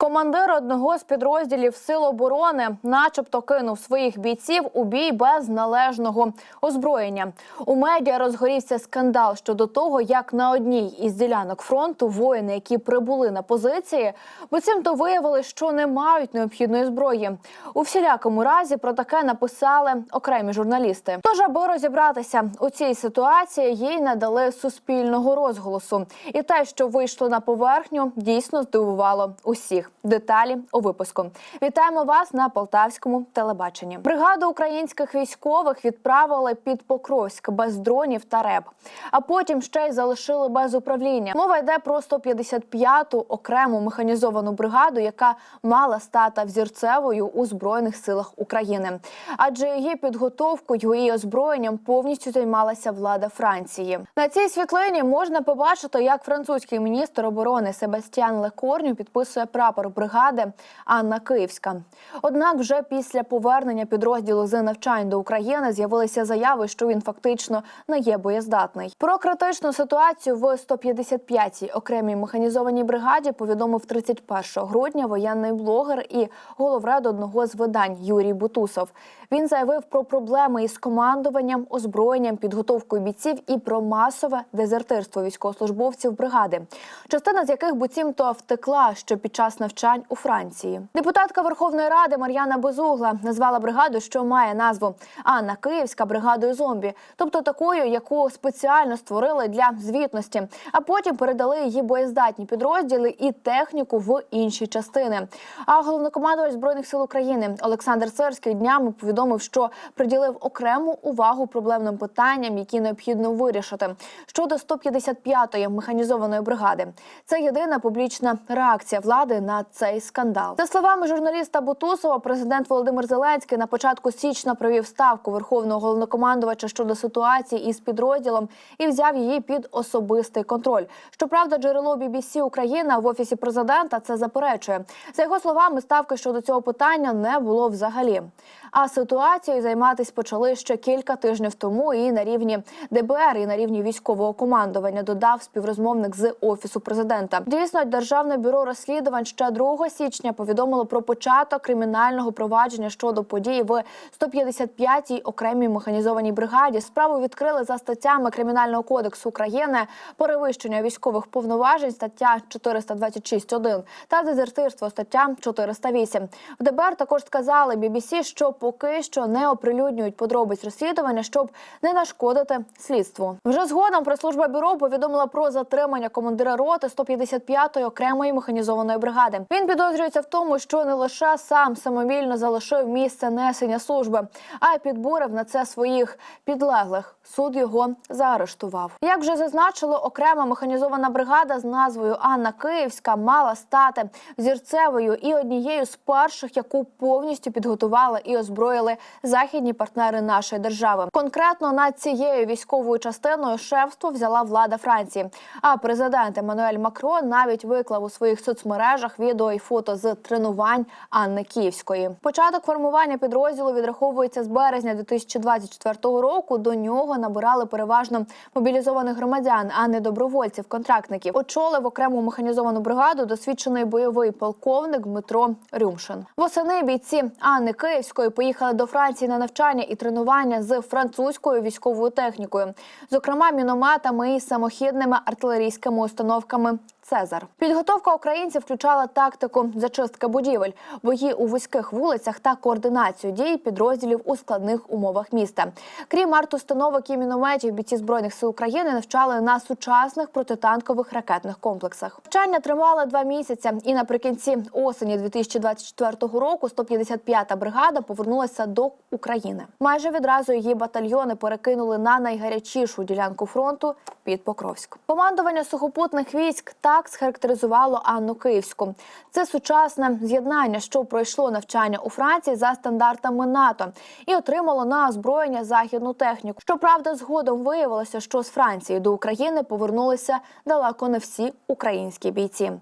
Командир одного з підрозділів сил оборони, начебто, кинув своїх бійців у бій без належного озброєння. У медіа розгорівся скандал щодо того, як на одній із ділянок фронту воїни, які прибули на позиції, буцімто виявили, що не мають необхідної зброї. У всілякому разі про таке написали окремі журналісти. Тож, аби розібратися у цій ситуації, їй надали суспільного розголосу, і те, що вийшло на поверхню, дійсно здивувало усіх. Деталі у випуску. Вітаємо вас на полтавському телебаченні. Бригаду українських військових відправили під Покровськ без дронів та реб, а потім ще й залишили без управління. Мова йде про 155-ту окрему механізовану бригаду, яка мала стати взірцевою у збройних силах України. Адже її підготовкою і озброєнням повністю займалася влада Франції. На цій світлині можна побачити, як французький міністр оборони Себастьян Лекорню підписує прапор бригади Анна Київська. Однак, вже після повернення підрозділу з навчань до України з'явилися заяви, що він фактично не є боєздатний. Про критичну ситуацію в 155-й окремій механізованій бригаді повідомив 31 грудня воєнний блогер і головред одного з видань Юрій Бутусов. Він заявив про проблеми із командуванням, озброєнням, підготовкою бійців і про масове дезертирство військовослужбовців бригади, частина з яких буцімто втекла ще під час навчань у Франції. Депутатка Верховної Ради Мар'яна Безугла назвала бригаду, що має назву Анна Київська бригадою зомбі, тобто такою, яку спеціально створили для звітності, а потім передали її боєздатні підрозділи і техніку в інші частини. А головнокомандувач збройних сил України Олександр Сирський днями повідомив, що приділив окрему увагу проблемним питанням, які необхідно вирішити. Щодо 155-ї механізованої бригади, це єдина публічна реакція влади на цей скандал. За словами журналіста Бутусова, президент Володимир Зеленський на початку січня провів ставку верховного головнокомандувача щодо ситуації із підрозділом і взяв її під особистий контроль. Щоправда, джерело BBC Україна в офісі президента це заперечує. За його словами, ставки щодо цього питання не було взагалі. А ситуацією займатися почали ще кілька тижнів тому. І на рівні ДБР, і на рівні військового командування додав співрозмовник з офісу президента. Дійсно, державне бюро розслідувань ще 2 січня повідомило про початок кримінального провадження щодо подій в 155-й окремій механізованій бригаді. Справу відкрили за статтями кримінального кодексу України перевищення військових повноважень, стаття 426.1 та дезертирство, стаття 408. В ДБР також сказали BBC, що поки що не оприлюднюють подробиць розслідування, щоб не нашкодити слідству. Вже згодом прес-служба бюро повідомила про затримання командира роти 155-ї окремої механізованої бригади. Він підозрюється в тому, що не лише сам самовільно залишив місце несення служби, а й підбурив на це своїх підлеглих. Суд його заарештував. Як вже зазначило, окрема механізована бригада з назвою Анна Київська мала стати зірцевою і однією з перших, яку повністю підготували і озброїли західні партнери нашої держави. Конкретно над цією військовою частиною шефство взяла влада Франції. А президент Еммануель Макрон навіть виклав у своїх соцмережах відео і фото з тренувань Анни Київської. Початок формування підрозділу відраховується з березня 2024 року. До нього набирали переважно мобілізованих громадян, а не добровольців-контрактників. Очолив окрему механізовану бригаду досвідчений бойовий полковник Дмитро Рюмшин. Восени бійці Анни Київської поїхали до Франції на навчання і тренування з французькою військовою технікою, зокрема мінометами і самохідними артилерійськими установками. Цезар підготовка українців включала тактику зачистки будівель, бої у вузьких вулицях та координацію дій підрозділів у складних умовах міста. Крім артустановок і мінометів, бійці збройних сил України навчали на сучасних протитанкових ракетних комплексах. Навчання тривали два місяці, і наприкінці осені 2024 року 155-та бригада повернулася до України. Майже відразу її батальйони перекинули на найгарячішу ділянку фронту під Покровськ. Командування сухопутних військ так схарактеризувало Анну Київську. Це сучасне з'єднання, що пройшло навчання у Франції за стандартами НАТО і отримало на озброєння західну техніку. Щоправда, згодом виявилося, що з Франції до України повернулися далеко не всі українські бійці.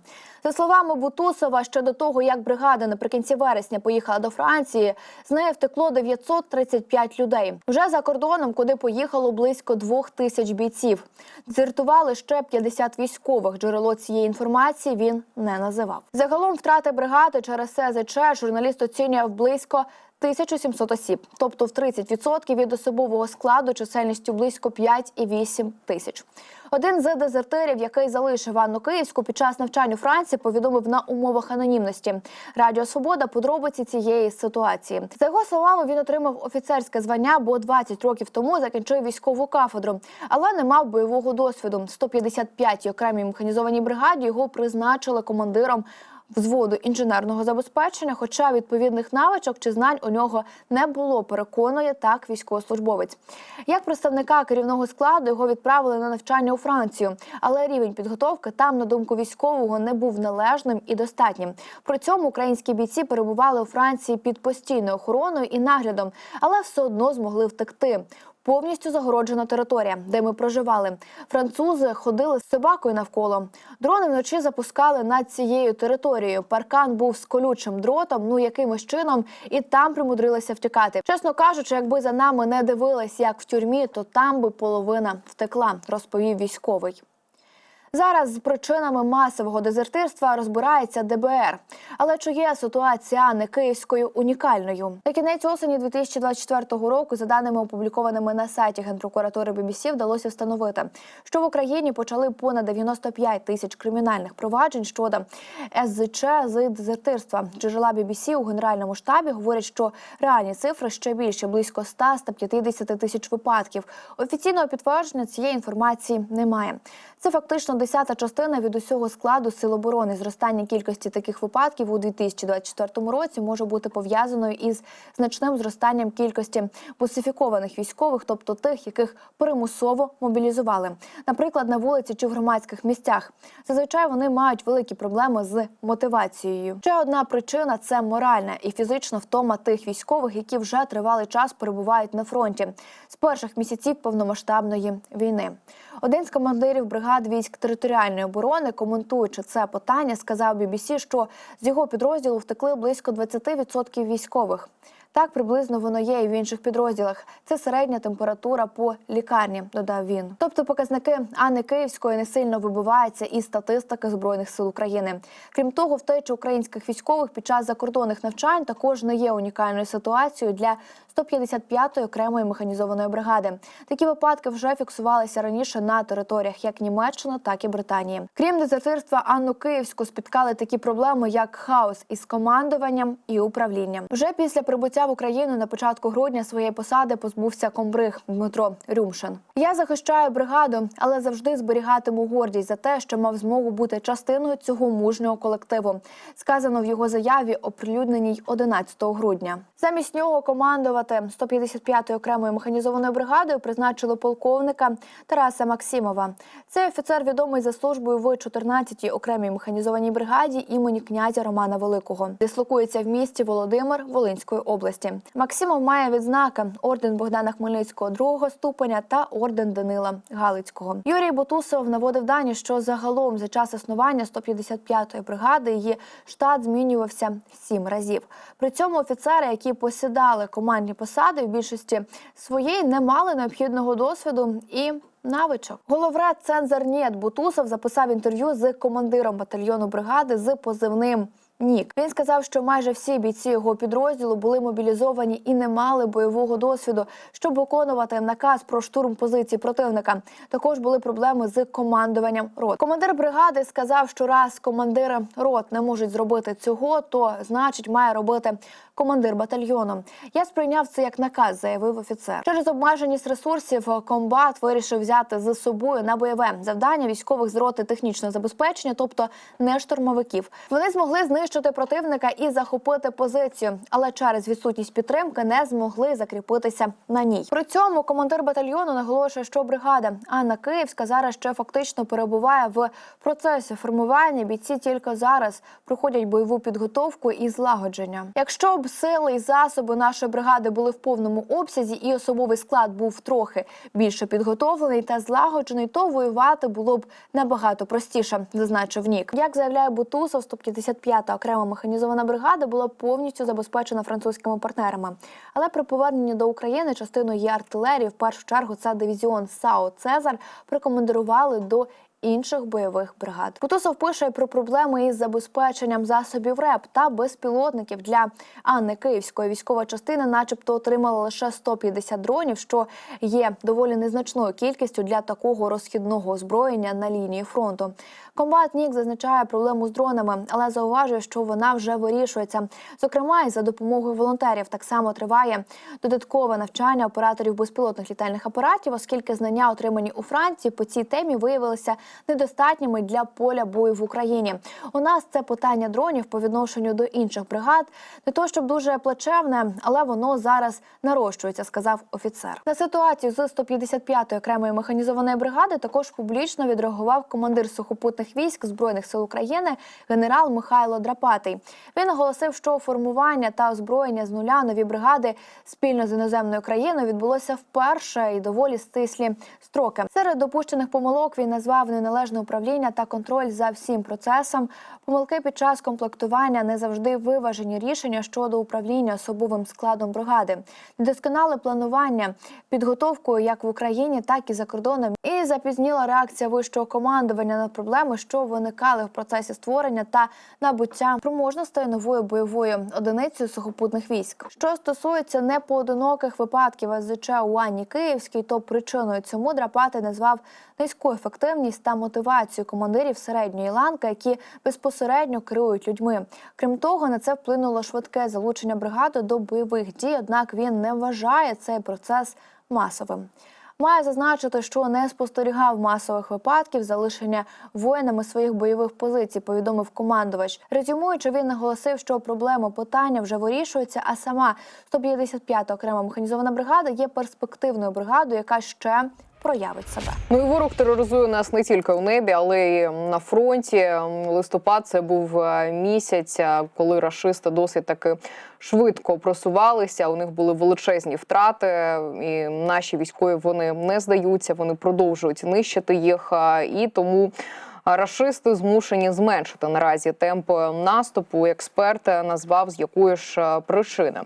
За словами Бутусова, ще до того, як бригада наприкінці вересня поїхала до Франції, з неї втекло 935 людей. Вже за кордоном, куди поїхало близько двох тисяч бійців. Дзертували ще 50 військових. Джерело цієї інформації він не називав. Загалом втрати бригади через СЗЧ журналіст оцінював близько 1700 осіб, тобто в 30% від особового складу чисельністю близько 5,8 тисяч. Один з дезертирів, який залишив Анну Київську під час навчань у Франції, повідомив на умовах анонімності. Радіо Свобода подробиці цієї ситуації. За його словами, він отримав офіцерське звання, бо 20 років тому закінчив військову кафедру, але не мав бойового досвіду. 155-й окремій механізованій бригаді його призначили командиром взводу інженерного забезпечення, хоча відповідних навичок чи знань у нього не було, переконує так військовослужбовець. Як представника керівного складу його відправили на навчання у Францію, але рівень підготовки там, на думку військового, не був належним і достатнім. При цьому українські бійці перебували у Франції під постійною охороною і наглядом, але все одно змогли втекти. Повністю загороджена територія, де ми проживали. Французи ходили з собакою навколо. Дрони вночі запускали над цією територією. Паркан був з колючим дротом, ну якимось чином, і там примудрилися втікати. Чесно кажучи, якби за нами не дивились, як в тюрмі, то там би половина втекла, розповів військовий. Зараз з причинами масового дезертирства розбирається ДБР. Але чи є ситуація Анни Київською унікальною? На кінець осені 2024 року, за даними опублікованими на сайті Генпрокуратури BBC, вдалося встановити, що в Україні почали понад 95 тисяч кримінальних проваджень щодо СЗЧ з дезертирства. Джерела BBC у генеральному штабі говорять, що реальні цифри ще більше близько 100-150 тисяч випадків. Офіційного підтвердження цієї інформації немає. Це фактично десята частина від усього складу сил оборони. Зростання кількості таких випадків у 2024 році може бути пов'язаною із значним зростанням кількості бусифікованих військових, тобто тих, яких примусово мобілізували, наприклад, на вулиці чи в громадських місцях. Зазвичай вони мають великі проблеми з мотивацією. Ще одна причина це моральна і фізична втома тих військових, які вже тривалий час перебувають на фронті з перших місяців повномасштабної війни. Один з командирів бригад військ територіальної оборони, коментуючи це питання, сказав BBC, що з його підрозділу втекли близько 20% військових. Так приблизно воно є і в інших підрозділах. Це середня температура по лікарні, додав він. Тобто показники Анни Київської не сильно вибиваються із статистики збройних сил України. Крім того, втеча українських військових під час закордонних навчань також не є унікальною ситуацією для 155-ї окремої механізованої бригади. Такі випадки вже фіксувалися раніше на територіях як Німеччини, так і Британії. Крім дезертирства, Анну Київську спіткали такі проблеми, як хаос із командуванням і управлінням. Вже після прибуття в Україну на початку грудня своєї посади позбувся комбриг Дмитро Рюмшин. Я захищаю бригаду, але завжди зберігатиму гордість за те, що мав змогу бути частиною цього мужнього колективу. Сказано в його заяві, оприлюдненій 11 грудня. Замість нього командувати 155-ї окремою механізованою бригадою призначили полковника Тараса Максимова. Цей офіцер відомий за службою в 14-й окремій механізованій бригаді імені князя Романа Великого. Дислокується в місті Володимир Волинської області. Максимов має відзнаки орден Богдана Хмельницького другого ступеня та орден Данила Галицького. Юрій Бутусов наводив дані, що загалом за час існування 155-ї бригади її штат змінювався сім разів. При цьому офіцери, які посідали командні посади, в більшості своєї не мали необхідного досвіду і. Навичок головред цензор Ніет Бутусов записав інтерв'ю з командиром батальйону бригади з позивним Нік. Він сказав, що майже всі бійці його підрозділу були мобілізовані і не мали бойового досвіду, щоб виконувати наказ про штурм позицій противника. Також були проблеми з командуванням рот. Командир бригади сказав, що раз командири рот не можуть зробити цього, то значить має робити командир батальйону. Я сприйняв це як наказ, заявив офіцер. Через обмеженість ресурсів комбат вирішив взяти з собою на бойове завдання військових з роти технічного забезпечення, тобто не штурмовиків. Вони змогли знищити знищити противника і захопити позицію, але через відсутність підтримки не змогли закріпитися на ній. При цьому командир батальйону наголошує, що бригада Анна Київська зараз ще фактично перебуває в процесі формування. Бійці тільки зараз проходять бойову підготовку і злагодження. Якщо б сили і засоби нашої бригади були в повному обсязі, і особовий склад був трохи більше підготовлений та злагоджений, то воювати було б набагато простіше, зазначив Нік. Як заявляє Бутусов, 155-та окрема механізована бригада була повністю забезпечена французькими партнерами. Але при поверненні до України частину її артилерії. В першу чергу це дивізіон САО Цезар прикомандирували до. Інших бойових бригад Бутусов пише про проблеми із забезпеченням засобів РЕП та безпілотників для Анни Київської військова частина, начебто, отримала лише 150 дронів, що є доволі незначною кількістю для такого розхідного озброєння на лінії фронту. Комбат Нік зазначає проблему з дронами, але зауважує, що вона вже вирішується. Зокрема, і за допомогою волонтерів так само триває додаткове навчання операторів безпілотних літальних апаратів, оскільки знання, отримані у Франції, по цій темі виявилися недостатніми для поля бою в Україні. У нас це питання дронів по відношенню до інших бригад, не то щоб дуже плачевне, але воно зараз нарощується, сказав офіцер. На ситуацію з 155-ї окремої механізованої бригади також публічно відреагував командир сухопутних військ збройних сил України генерал Михайло Драпатий. Він наголосив, що формування та озброєння з нуля нові бригади спільно з іноземною країною відбулося вперше і доволі стислі строки. Серед допущених помилок він назвав неналежне управління та контроль за всім процесом. Помилки під час комплектування не завжди виважені рішення щодо управління особовим складом бригади, недосконале планування, підготовкою як в Україні, так і за кордоном, і запізніла реакція вищого командування на проблеми, що виникали в процесі створення та набуття спроможностей новою бойовою одиницею сухопутних військ. Що стосується непоодиноких випадків СЗЧ у Анні Київській, то причиною цьому драпати назвав низьку ефективність та мотивацію командирів середньої ланки, які безпосередньо керують людьми. Крім того, на це вплинуло швидке залучення бригади до бойових дій однак він не вважає цей процес масовим. Має зазначити, що не спостерігав масових випадків залишення воїнами своїх бойових позицій. Повідомив командувач. Резюмуючи, він наголосив, що проблема питання вже вирішується. А сама 155-та окрема механізована бригада є перспективною бригадою, яка ще проявить себе. Ну і ворог тероризує нас не тільки у небі, але й на фронті. Листопад це був е, місяць, е, коли рашисти досить таки швидко просувалися. У них були величезні втрати, і наші військові вони не здаються, вони продовжують нищити їх. е, І тому рашисти змушені зменшити наразі темп наступу. Експерт назвав з якої ж причини.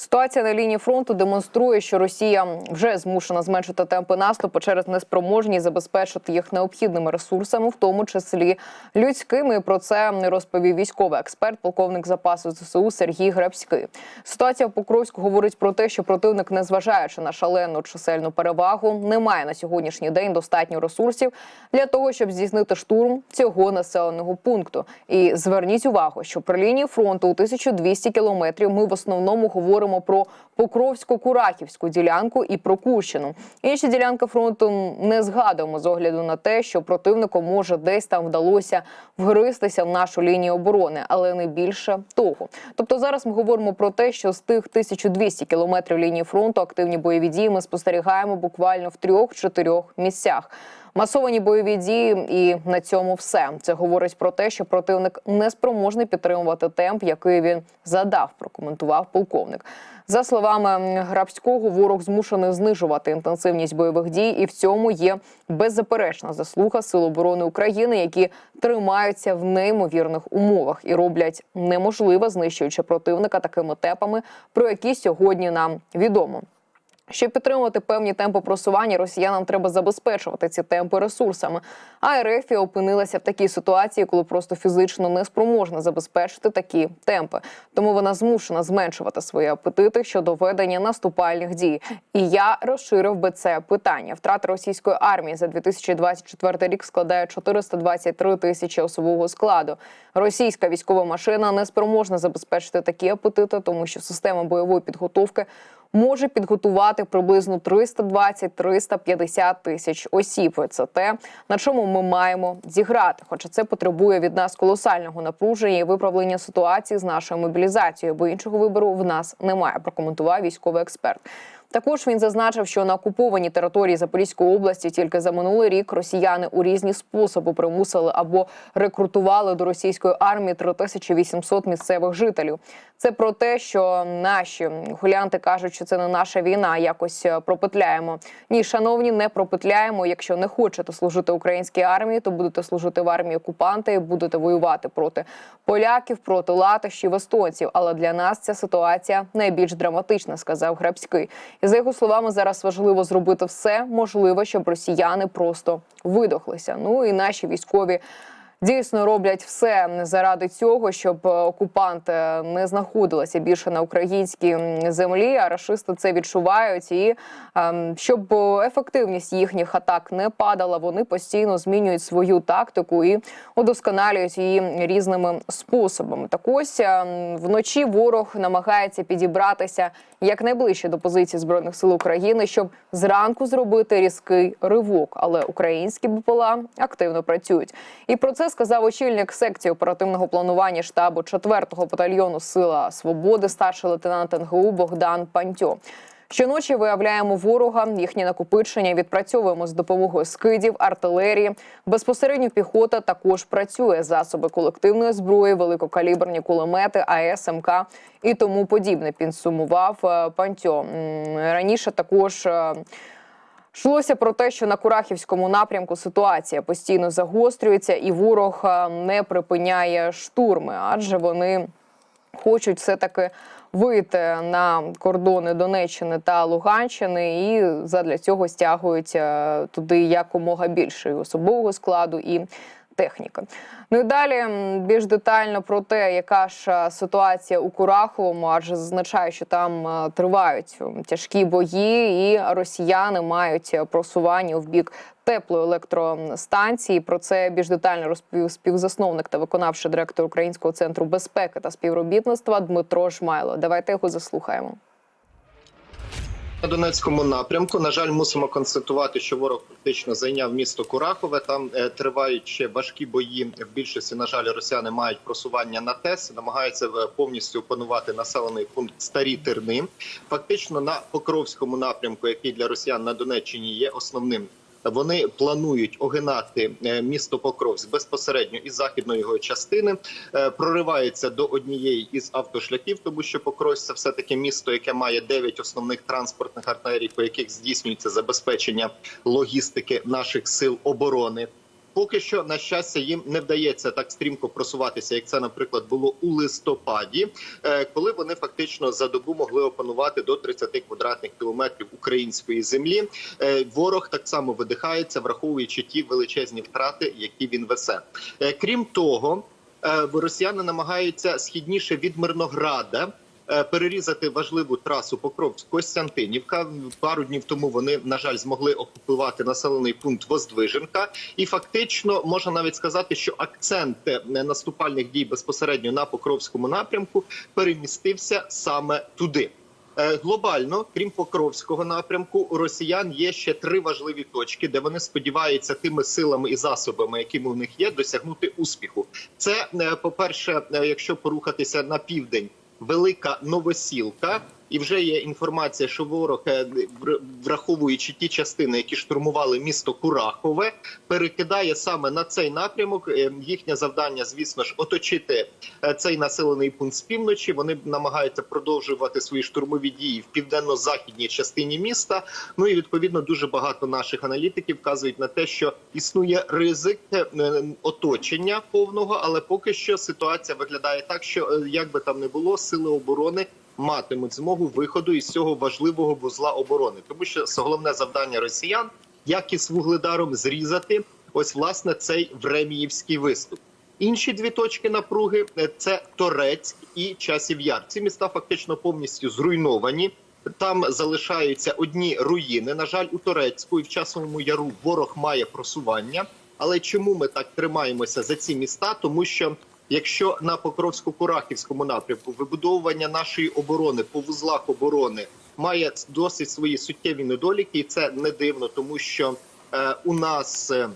Ситуація на лінії фронту демонструє, що Росія вже змушена зменшити темпи наступу через неспроможність забезпечити їх необхідними ресурсами, в тому числі людськими. Про це розповів військовий експерт, полковник запасу ЗСУ Сергій Гребський. Ситуація в Покровську говорить про те, що противник, незважаючи на шалену чисельну перевагу, не має на сьогоднішній день достатньо ресурсів для того, щоб здійснити штурм цього населеного пункту. І зверніть увагу, що при лінії фронту у 1200 кілометрів ми в основному говоримо про Покровсько-Курахівську ділянку і про Курщину. Інші ділянки фронту не згадуємо з огляду на те, що противнику може десь там вдалося вгристися в нашу лінію оборони, але не більше того. Тобто зараз ми говоримо про те, що з тих 1200 кілометрів лінії фронту активні бойові дії ми спостерігаємо буквально в трьох-чотирьох місцях. Масовані бойові дії, і на цьому все це говорить про те, що противник не спроможний підтримувати темп, який він задав. Прокоментував полковник. За словами Грабського, ворог змушений знижувати інтенсивність бойових дій, і в цьому є беззаперечна заслуга Сил оборони України, які тримаються в неймовірних умовах і роблять неможливе, знищуючи противника такими темпами, про які сьогодні нам відомо. Щоб підтримувати певні темпи просування, росіянам треба забезпечувати ці темпи ресурсами. А РФ опинилася в такій ситуації, коли просто фізично не спроможна забезпечити такі темпи. Тому вона змушена зменшувати свої апетити щодо ведення наступальних дій. І я розширив би це питання. Втрата російської армії за 2024 рік складає 423 тисячі особового складу. Російська військова машина не спроможна забезпечити такі апетити, тому що система бойової підготовки може підготувати приблизно 320-350 тисяч осіб. Це те, на чому ми маємо зіграти. Хоча це потребує від нас колосального напруження і виправлення ситуації з нашою мобілізацією, бо іншого вибору в нас немає. Прокоментував військовий експерт. Також він зазначив, що на окупованій території Запорізької області тільки за минулий рік росіяни у різні способи примусили або рекрутували до російської армії 3800 місцевих жителів. Це про те, що наші гулянти кажуть, що це не наша війна. Якось е, пропетляємо. Ні, шановні, не пропетляємо. Якщо не хочете служити українській армії, то будете служити в армії окупанта і будете воювати проти поляків, проти латишів, естонців. Але для нас ця ситуація найбільш драматична, сказав Грабський. І за його словами, зараз важливо зробити все можливе, щоб росіяни просто видохлися. Ну і наші військові. Дійсно роблять все заради цього, щоб е, окупанти не знаходилися більше на українській землі. А рашисти це відчувають, і ем, щоб е, ефективність їхніх атак не падала, вони постійно змінюють свою тактику і удосконалюють її різними способами. Так ось ем, вночі ворог намагається підібратися якнайближче до позиції збройних сил України, щоб зранку зробити різкий ривок. Але українські БПЛА активно працюють. І про це сказав очільник секції оперативного планування штабу 4-го батальйону Сила Свободи, старший лейтенант НГУ Богдан Пантьо. Щоночі виявляємо ворога, їхні накопичення відпрацьовуємо з допомогою скидів, артилерії. Безпосередньо піхота також працює засоби колективної зброї, великокаліберні кулемети, АЕС, МК і тому подібне. Підсумував е, Пантьо. Раніше також. е, Йшлося про те, що на Курахівському напрямку ситуація постійно загострюється, і ворог е, не припиняє штурми, адже вони хочуть все таки вийти на кордони Донеччини та Луганщини, і задля цього стягують е, туди якомога більше особового складу і техніки. Ну і далі більш детально про те, яка ж е, ситуація у Кураховому, адже зазначаю, що там е, тривають тяжкі бої, і росіяни мають просування в бік теплої електростанції. Про це більш детально розповів співзасновник та виконавчий директор Українського центру безпеки та співробітництва Дмитро Жмайло. Давайте його заслухаємо. На Донецькому напрямку, на жаль, мусимо констатувати, що ворог фактично зайняв місто Курахове. Там е, тривають ще важкі бої. В більшості, на жаль, росіяни мають просування на ТЕС, намагаються е, повністю опанувати населений пункт Старі Терни. Фактично на Покровському напрямку, який для росіян на Донеччині є основним. Вони планують огинати е, місто Покровськ безпосередньо із західної його частини, е, прориваються до однієї із автошляхів, тому що Покровськ – це все таки місто, яке має 9 основних транспортних артерій, по яких здійснюється забезпечення логістики наших сил оборони. Поки що, на щастя, їм не вдається так стрімко просуватися, як це, наприклад, було у листопаді, е, коли вони фактично за добу могли опанувати до 30 квадратних кілометрів української землі. Е, Ворог так само видихається, враховуючи ті величезні втрати, які він весе. Е, Крім того, росіяни намагаються східніше від Мирнограда. Е, Перерізати важливу трасу покровськ костянтинівка пару днів тому вони на жаль змогли окупувати населений пункт Воздвиженка, і фактично можна навіть сказати, що акцент е, наступальних дій безпосередньо на покровському напрямку перемістився саме туди. Е, Глобально, крім Покровського напрямку, у росіян є ще три важливі точки, де вони сподіваються тими силами і засобами, які у них є, досягнути успіху. Це по перше, якщо порухатися на південь, велика новосілка. І вже є інформація, що ворог, е, враховуючи ті частини, які штурмували місто Курахове, перекидає саме на цей напрямок. Е, Їхнє завдання, звісно ж, оточити е, цей населений пункт з півночі. Вони намагаються продовжувати свої штурмові дії в південно-західній частині міста. Ну і відповідно дуже багато наших аналітиків вказують на те, що існує ризик оточення повного, але поки що ситуація виглядає так, що як би там не було, сили оборони матимуть змогу виходу із цього важливого вузла оборони, тому що головне завдання росіян, як із вугледаром, зрізати ось власне цей Времіївський виступ. Інші дві точки напруги е, це Торецьк і Часів Яр. Ці міста фактично повністю зруйновані. Там залишаються одні руїни. На жаль, у Торецьку і в часовому яру ворог має просування. Але чому ми так тримаємося за ці міста? Тому що якщо на Покровсько-Курахівському напрямку вибудовування нашої оборони по вузлах оборони має досить свої суттєві недоліки, і це не дивно, тому що е, у нас. е,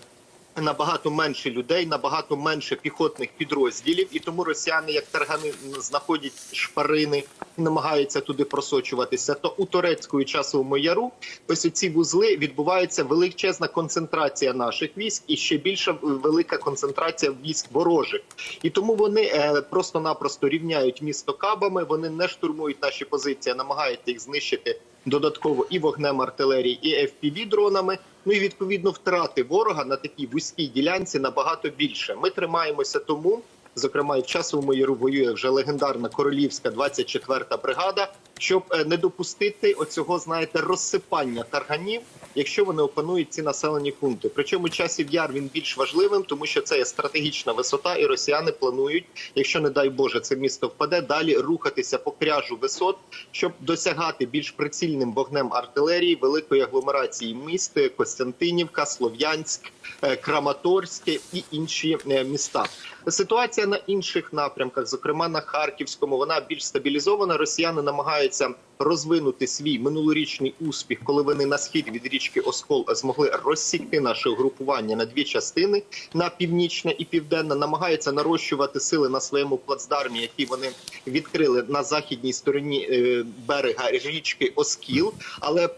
Набагато менше людей, набагато менше піхотних підрозділів, і тому росіяни, як таргани, знаходять шпарини і намагаються туди просочуватися. То у турецькому часовому яру ось ці вузли відбувається величезна концентрація наших військ і ще більша велика концентрація військ ворожих. І тому вони е, просто-напросто рівняють місто кабами. Вони не штурмують наші позиції, намагаються їх знищити додатково і вогнем артилерії, і fpv дронами. Ну і відповідно втрати ворога на такій вузькій ділянці набагато більше. Ми тримаємося тому. Зокрема, і в часовому яру воює вже легендарна королівська 24-та бригада, щоб е, не допустити оцього, знаєте, розсипання тарганів, якщо вони опанують ці населені пункти. Причому часів яр він більш важливим, тому що це є стратегічна висота, і росіяни планують, якщо не дай Боже, це місто впаде, далі рухатися по кряжу висот, щоб досягати більш прицільним вогнем артилерії великої агломерації міст Костянтинівка, Слов'янськ, е, Краматорське і інші е, міста. Ситуація на інших напрямках, зокрема на Харківському, вона більш стабілізована. Росіяни намагаються розвинути свій минулорічний успіх, коли вони на схід від річки Оскол змогли розсікти наше угрупування на дві частини на північне і південне. Намагаються нарощувати сили на своєму плацдармі, які вони відкрили на західній стороні е, берега річки Оскіл. Але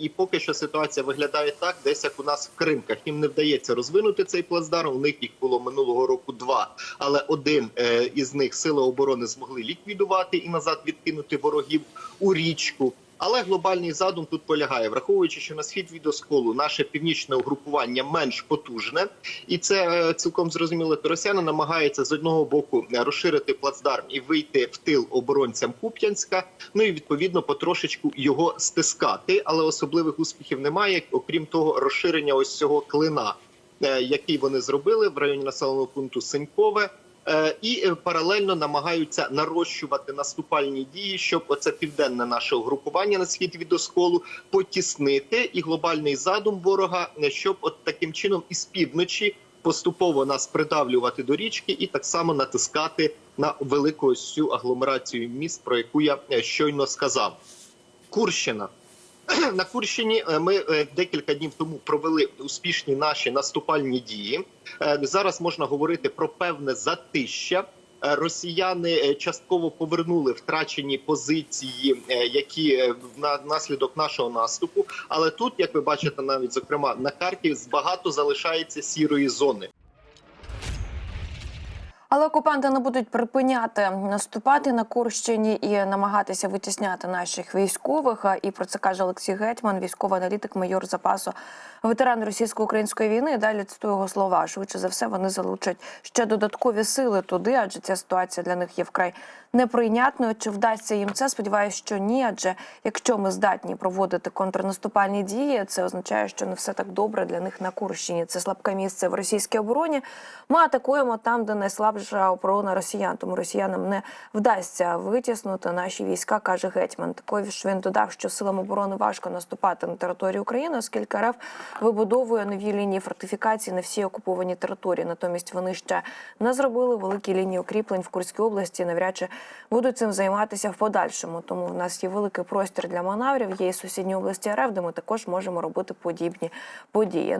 і поки що ситуація виглядає так, десь як у нас в Кримках. Їм не вдається розвинути цей плацдарм. У них їх було минулого року два, але один е, із них сили оборони змогли ліквідувати і назад відкинути ворогів у річку. Але глобальний задум тут полягає, враховуючи, що на схід від осколу наше північне угрупування менш потужне, і це е, цілком зрозуміло. То росіяни намагаються з одного боку е, розширити плацдарм і вийти в тил оборонцям Куп'янська. Ну і відповідно потрошечку його стискати, але особливих успіхів немає, окрім того, розширення ось цього клина, е, який вони зробили в районі населеного пункту Сенькове. Е, І е, паралельно намагаються нарощувати наступальні дії, щоб оце південне наше угрупування на схід від осколу потіснити, і глобальний задум ворога, е, щоб от таким чином із півночі поступово нас придавлювати до річки, і так само натискати на велику ось цю агломерацію міст, про яку я щойно сказав. Курщина. На Курщині е, ми е, декілька днів тому провели успішні наші наступальні дії. Е, Зараз можна говорити про певне затища. Росіяни частково повернули втрачені позиції, які на- внаслідок нашого наступу. Але тут, як ви бачите, навіть зокрема на карті багато залишається сірої зони. Але окупанти не будуть припиняти наступати на Курщині і намагатися витісняти наших військових. І про це каже Олексій Гетьман, військовий аналітик, майор запасу, ветеран російсько-української війни. Далі цитую його слова. Швидше за все, вони залучать ще додаткові сили туди, адже ця ситуація для них є вкрай неприйнятною. Чи вдасться їм це? Сподіваюся, що ні. Адже якщо ми здатні проводити контрнаступальні дії, це означає, що не все так добре для них на Курщині. Це слабке місце в російській обороні. Ми атакуємо там, де найслабша оборона росіян. Тому росіянам не вдасться витіснути наші війська, каже гетьман. Також він додав, що силам оборони важко наступати на територію України, оскільки РФ вибудовує нові лінії фортифікацій на всій окупованій території. Натомість вони ще не зробили великі лінії укріплень в Курській області. Навряд чи будуть цим займатися в подальшому. Тому в нас є великий простір для маневрів. Є і сусідні області РФ, де ми також можемо робити подібні події.